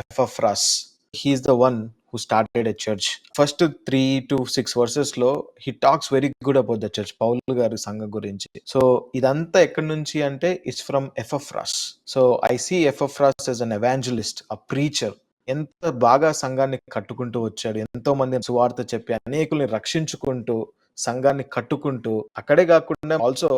Epaphras he's the one who started a church first three to six వర్సెస్లో he talks very good about the church Paul గారి సంఘం గురించి. So ఇదంతా ఎక్కడి నుంచి అంటే it's from Epaphras so I see Epaphras as an evangelist a preacher ఎంత బాగా సంఘాన్ని కట్టుకుంటూ వచ్చాడు ఎంతో మంది సువార్త చెప్పి అనేకుల్ని రక్షించుకుంటూ సంఘాన్ని కట్టుకుంటూ అక్కడే కాకుండా also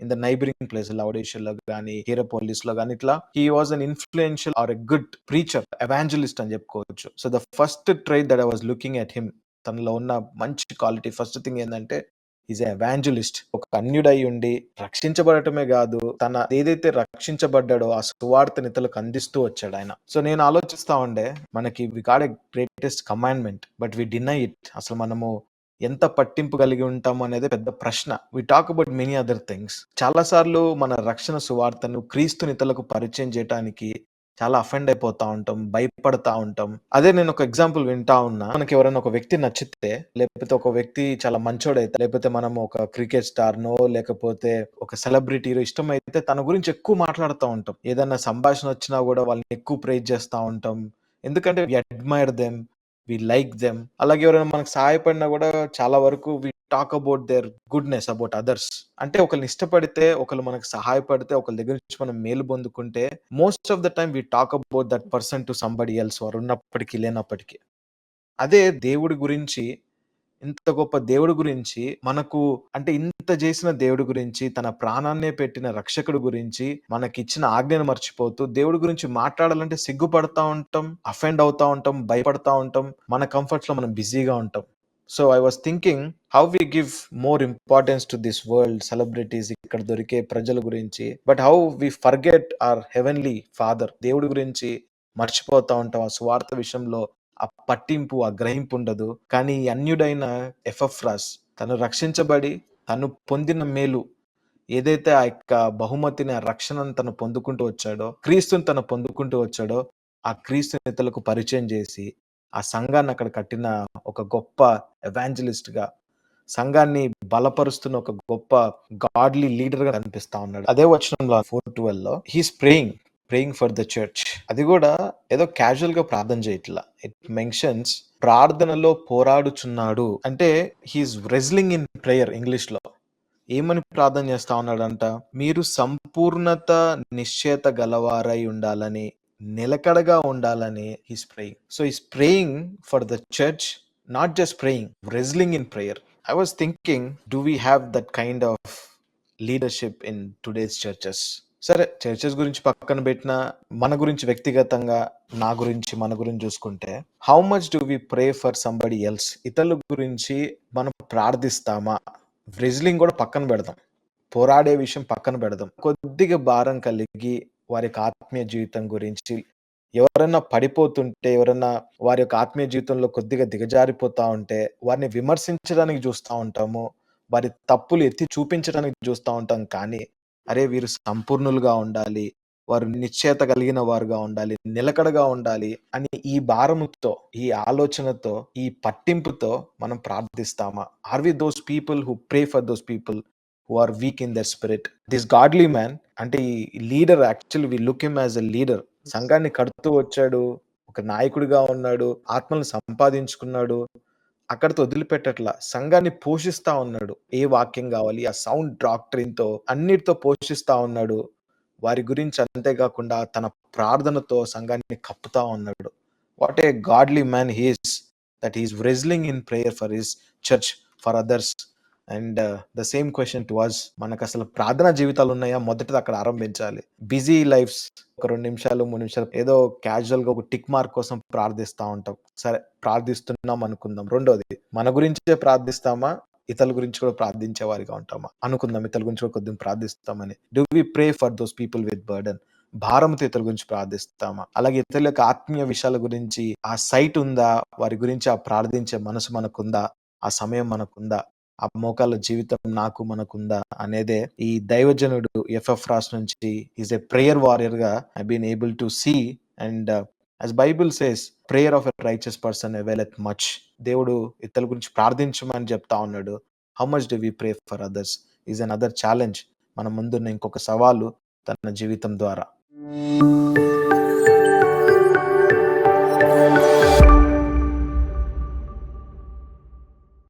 in the neighbouring place లౌడేషియర్లో కానీ హీరపోలిస్లో కానీ ఇట్లా he was an influential or a good preacher evangelist అని చెప్పుకోవచ్చు. So the first trait that I was looking at him తనలో ఉన్న మంచి క్వాలిటీ ఫస్ట్ థింగ్ ఏంటంటే ఈజ్ ఎవాంజలిస్ట్ ఒక అన్యుడై ఉండి రక్షించబడటమే కాదు తన ఏదైతే రక్షించబడ్డాడో ఆ సువార్తని ఇతరులకు అందిస్తూ వచ్చాడు ఆయన. సో నేను ఆలోచిస్తా ఉండే మనకి we got a greatest commandment but we deny it అసలు మనము ఎంత పట్టింపు కలిగి ఉంటాం అనేది పెద్ద ప్రశ్న. We talk about many other things చాలా సార్లు మన రక్షణ సువార్తను క్రీస్తు ఇతరులకు పరిచయం చేయడానికి చాలా అఫెండ్ అయిపోతా ఉంటాం భయపడతా ఉంటాం. అదే నేను ఒక ఎగ్జాంపుల్ వింటా ఉన్నా. మనకి ఎవరైనా ఒక వ్యక్తి నచ్చితే లేకపోతే ఒక వ్యక్తి చాలా మంచోడైతే లేకపోతే మనం ఒక క్రికెట్ స్టార్ నో లేకపోతే ఒక సెలబ్రిటీలో ఇష్టం అయితే తన గురించి ఎక్కువ మాట్లాడుతూ ఉంటాం. ఏదైనా సంభాషణ వచ్చినా కూడా వాళ్ళని ఎక్కువ ప్రేజ్ చేస్తూ ఉంటాం. ఎందుకంటే we admire them we like them అలాగే ఎవరైనా మనకు సహాయపడినా కూడా చాలా వరకు we talk about their goodness about others అంటే ఒకరిని ఇష్టపడితే ఒకరు మనకు సహాయపడితే ఒకరి దగ్గర నుంచి మనం మేలు పొందుకుంటే most of the time we talk about that person to somebody else వారు ఉన్నప్పటికీ లేనప్పటికీ. అదే దేవుడి గురించి ఇంత గొప్ప దేవుడి గురించి మనకు అంటే ఇంత చేసిన దేవుడి గురించి తన ప్రాణాన్నే పెట్టిన రక్షకుడు గురించి మనకిచ్చిన ఆజ్ఞను మర్చిపోతూ దేవుడి గురించి మాట్లాడాలంటే సిగ్గుపడతా ఉంటాం అఫెండ్ అవుతా ఉంటాం భయపడతా ఉంటాం మన కంఫర్ట్స్లో మనం బిజీగా ఉంటాం. So I was thinking how we give more importance to this world celebrities ఇక్కడ దొరికే ప్రజల గురించి but how we forget our heavenly father దేవుడి గురించి మర్చిపోతా ఉంటాం ఆ స్వార్థ విషయంలో. ఆ పట్టింపు ఆ గ్రహింపు ఉండదు కానీ ఈ అన్యుడైన ఎఫ్ఎఫ్రాస్ తను రక్షించబడి తను పొందిన మేలు ఏదైతే ఆ యొక్క బహుమతిని ఆ రక్షణను తను పొందుకుంటూ వచ్చాడో క్రీస్తుని తను పొందుకుంటూ వచ్చాడో ఆ క్రీస్తు నేతలకు పరిచయం చేసి ఆ సంఘాన్ని అక్కడ కట్టిన ఒక గొప్ప ఎవాంజలిస్ట్గా సంఘాన్ని బలపరుస్తున్న ఒక గొప్ప గాడ్లీ లీడర్గా కనిపిస్తా ఉన్నాడు. అదే వచనంలో four ట్వెల్వ్లో he's praying praying for the church అది కూడా ఏదో క్యాజువల్గా ప్రార్థన చేయట్లా ఇట్ మెన్షన్స్ ప్రార్థనలో పోరాడుచున్నాడు. అంటే హీస్ రెజ్లింగ్ ఇన్ ప్రేయర్ ఇంగ్లీష్లో. ఏమని ప్రార్థన చేస్తా ఉన్నాడంట? మీరు సంపూర్ణత నిశ్చేత గలవారై ఉండాలని నిలకడగా ఉండాలని he's praying so is praying for the church not just praying wrestling in prayer I was thinking do we have that kind of leadership in today's churches సరే చర్చెస్ గురించి పక్కన పెట్టిన మన గురించి వ్యక్తిగతంగా నా గురించి మన గురించి చూసుకుంటే how much do we pray for somebody else ఇతరుల గురించి మనం ప్రార్థిస్తామా? రెజ్లింగ్ కూడా పక్కన పెడదాం. పోరాడే విషయం పక్కన పెడదాం. కొద్దిగా భారం కలిగి వారి యొక్క ఆత్మీయ జీవితం గురించి ఎవరైనా పడిపోతుంటే ఎవరైనా వారి యొక్క ఆత్మీయ జీవితంలో కొద్దిగా దిగజారిపోతా ఉంటే వారిని విమర్శించడానికి చూస్తూ ఉంటాము వారి తప్పులు ఎత్తి చూపించడానికి చూస్తూ ఉంటాం కానీ అరే వీరు సంపూర్ణులుగా ఉండాలి వారు నిశ్చయత కలిగిన వారుగా ఉండాలి నిలకడగా ఉండాలి అని ఈ భారముతో ఈ ఆలోచనతో ఈ పట్టింపుతో మనం ప్రార్థిస్తామా? Are we those people who pray for those people who are weak in their spirit this godly man అంటే ఈ leader actual we look him as a leader సంఘాన్ని కడుతూ వచ్చాడు ఒక నాయకుడిగా ఉన్నాడు ఆత్మలను సంపాదించుకున్నాడు అక్కడితో వదిలిపెట్టట్లా. సంఘాన్ని పోషిస్తా ఉన్నాడు. ఏ వాక్యం కావాలి ఆ సౌండ్ డాక్టరీన్తో అన్నిటితో పోషిస్తా ఉన్నాడు. వారి గురించి అంతేకాకుండా తన ప్రార్థనతో సంఘాన్ని కప్పుతా ఉన్నాడు. What a godly man he's that is wrestling in prayer for his church for others. And the same question too was మనకు అసలు ప్రార్థనా జీవితాలు ఉన్నాయా? మొదటిది అక్కడ ఆరంభించాలి. బిజీ లైఫ్స్ ఒక రెండు నిమిషాలు మూడు నిమిషాలు ఏదో క్యాజువల్గా ఒక టిక్ మార్క్ కోసం ప్రార్థిస్తా ఉంటాం. సరే ప్రార్థిస్తున్నాం అనుకుందాం. రెండోది మన గురించే ప్రార్థిస్తామా? ఇతరుల గురించి కూడా ప్రార్థించే వారిగా ఉంటామా? అనుకుందాం ఇతరుల గురించి కూడా కొద్దిగా ప్రార్థిస్తామని. Do we pray for those people with burden భారంతో ఇతరుల గురించి ప్రార్థిస్తామా? అలాగే ఇతరుల యొక్క ఆత్మీయ విషయాల గురించి ఆ సైట్ ఉందా? వారి గురించి ఆ ప్రార్థించే మనసు మనకుందా? ఆ సమయం మనకుందా? ఆ మోకాళ్ళ జీవితం నాకు మనకుందా అనేదే ఈ దైవజనుడు ఎఫ్ఎఫ్ రాస్ నుంచి is a prayer వారియర్గా I been able to see and as Bible says prayer of a righteous person availeth much దేవుడు ఇతరుల గురించి ప్రార్థించమని చెప్తా ఉన్నాడు. How much do we pray for others is another challenge మన ముందున్న ఇంకొక సవాలు తన జీవితం ద్వారా.